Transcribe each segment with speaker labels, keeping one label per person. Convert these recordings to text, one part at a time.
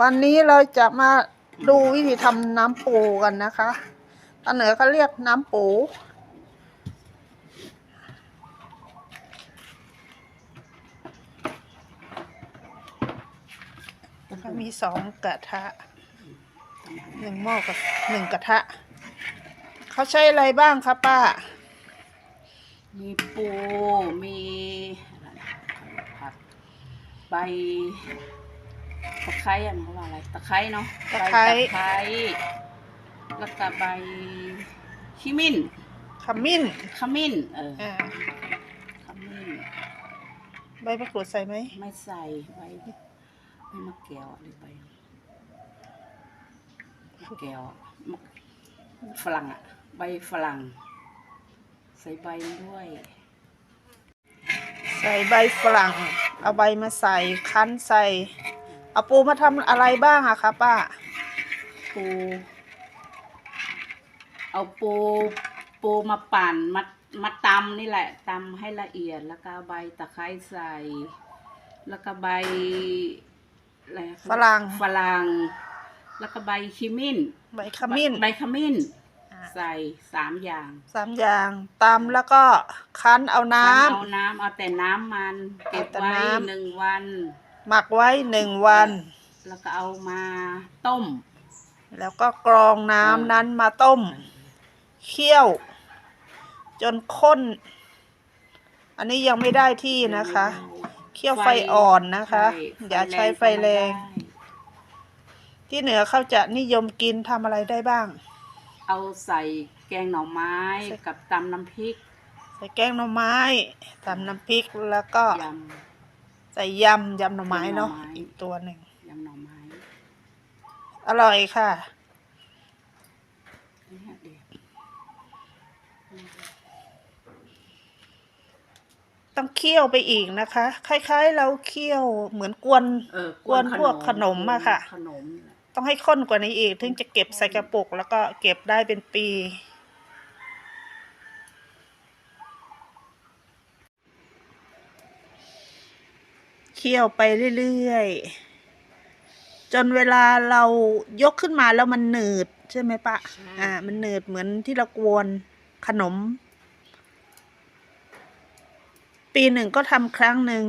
Speaker 1: วันนี้เราจะมาดูวิธีทำน้ำปูกันนะคะทางเหนือเขาเรียกน้ำปู มีสองกระทะหนึ่งหม้อกับหนึ่งกระทะ เขาใช้อะไรบ้างคะป้า
Speaker 2: มีปู มีผักใบ ตะไคร้อะเขาว่าอะไรตะไคร้เนาะ
Speaker 1: ตะไคร้
Speaker 2: ใบตะไคร้แล้วก็ใบขิมิ้น
Speaker 1: ขมิ้น
Speaker 2: ขมิ้นเออ
Speaker 1: อ่า
Speaker 2: ขมิ้น
Speaker 1: ใบมะกรูดใส่ไหม
Speaker 2: ไม่ใส่ใบใบมะแก้วหรือใบมะแก้วอะมะฝรั่งอะใบฝรั่ง ใส่ใบด้วย
Speaker 1: ใส่ใบฝรั่ง เอาใบมาใส่คั้นใส่ เอาปูมาทำอะไรบ้างอะคะป้า
Speaker 2: ปู เอาปูปูมาปั่นมามาตำนี่แหละตำให้ละเอียดแล้วก็เอาใบตะไคร้ใส่ แล้วก็ใบอะไรอะ
Speaker 1: ฝรั่ง
Speaker 2: ฝรั่งแล้วก็ใบขมิ้น
Speaker 1: ใบขมิ้น
Speaker 2: ใบขมิ้น
Speaker 1: อ่า
Speaker 2: ใส่สามอย่าง
Speaker 1: สามอย่างตำแล้วก็คั้นเอาน้ำ
Speaker 2: เอาน้ำเอาแต่น้ำมันเก็บ
Speaker 1: เอาแต่
Speaker 2: ไว้
Speaker 1: น้ำ
Speaker 2: หนึ่งวัน
Speaker 1: หมักไว้หนึ่งวัน
Speaker 2: แล้วก็เอามาต้ม
Speaker 1: แล้วก็กรองน้ำนั้นมาต้ม เคี่ยว จนข้น อันนี้ยังไม่ได้ที่นะคะ เคี่ยวไฟอ่อนนะคะ
Speaker 2: ใช่
Speaker 1: อย่าใช้ไฟแรง
Speaker 2: ก็ไม่ได้
Speaker 1: ที่เหนือเขาจะนิยมกินทำอะไรได้บ้าง
Speaker 2: เอาใส่แกงหน่อไม้
Speaker 1: ใส่
Speaker 2: กับตำน้ำพริก
Speaker 1: ใส่แกงหน่อไม้ทำน้ำพริกแล้วก็
Speaker 2: ย
Speaker 1: ใส่ยำยำหน่อไม้เนาะ
Speaker 2: ยำหน่อไม้
Speaker 1: อีกตัวหนึ่งำ
Speaker 2: ยำหน่อไม้
Speaker 1: อร่อยค่ะ
Speaker 2: เนี่ยเดี๋ยว
Speaker 1: ต้องเคี่ยวไปอีกนะคะ คล้าย ๆ เราเคี่ยวเหมือนกวน
Speaker 2: เออก
Speaker 1: วนพวกขนมอะค่ะ
Speaker 2: ขนมนี่แหละ
Speaker 1: ต้องให้ข้นกว่านี้อีก ถึงจะเก็บใส่กระปุก แล้วก็เก็บได้เป็นปี เคี่ยวไปเรื่อยๆ จนเวลาเรายกขึ้นมาแล้วมันหนืดใช่ไหมปะ อ่า มันหนืดเหมือนที่เรากวนขนม ปีหนึ่งก็ทำครั้งหนึ่ง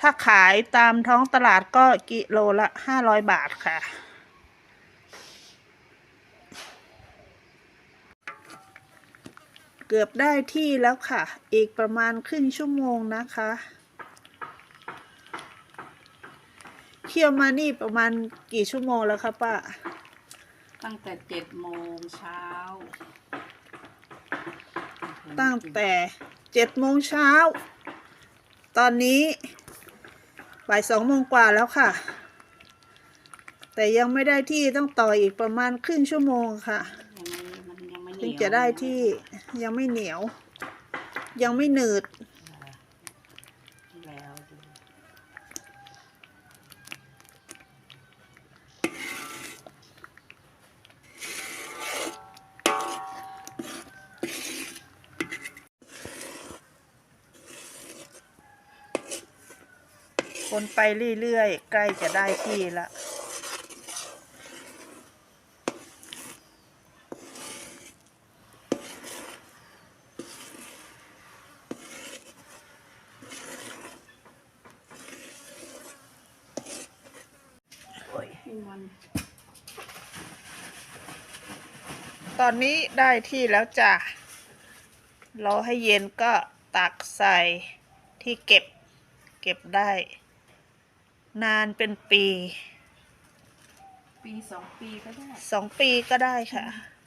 Speaker 1: ถ้าขายตามท้องตลาดก็กิโลละห้าร้อยบาทค่ะเกือบได้ที่แล้วค่ะ อีกประมาณครึ่งชั่วโมงนะคะ เคี่ยวมานี่ประมาณกี่ชั่วโมงแล้วคะป้า
Speaker 2: ตั้งแต่เจ็ดโมงเช้า
Speaker 1: ตั้งแต่เจ็ดโมงเช้า ตอนนี้บ่ายสองโมงกว่าแล้วค่ะ แต่ยังไม่ได้ที่ต้องต่ออีกประมาณครึ่งชั่วโมงค่ะ
Speaker 2: ยังไม่มันยังไม่เหนี
Speaker 1: ถึ
Speaker 2: ยว
Speaker 1: งจะได้ที่ยังไม่เหนียว ยังไม่หนืด คนไปเรื่อยๆ ใกล้จะได้ที่ละตอนนี้ได้ที่แล้วจ้ะรอให้เย็นก็ตักใส่ที่เก็บ เก็บได้ นานเป็นปี
Speaker 2: ปีสองปีก็ได้
Speaker 1: สองปีก็ได้ค่ะ
Speaker 2: อ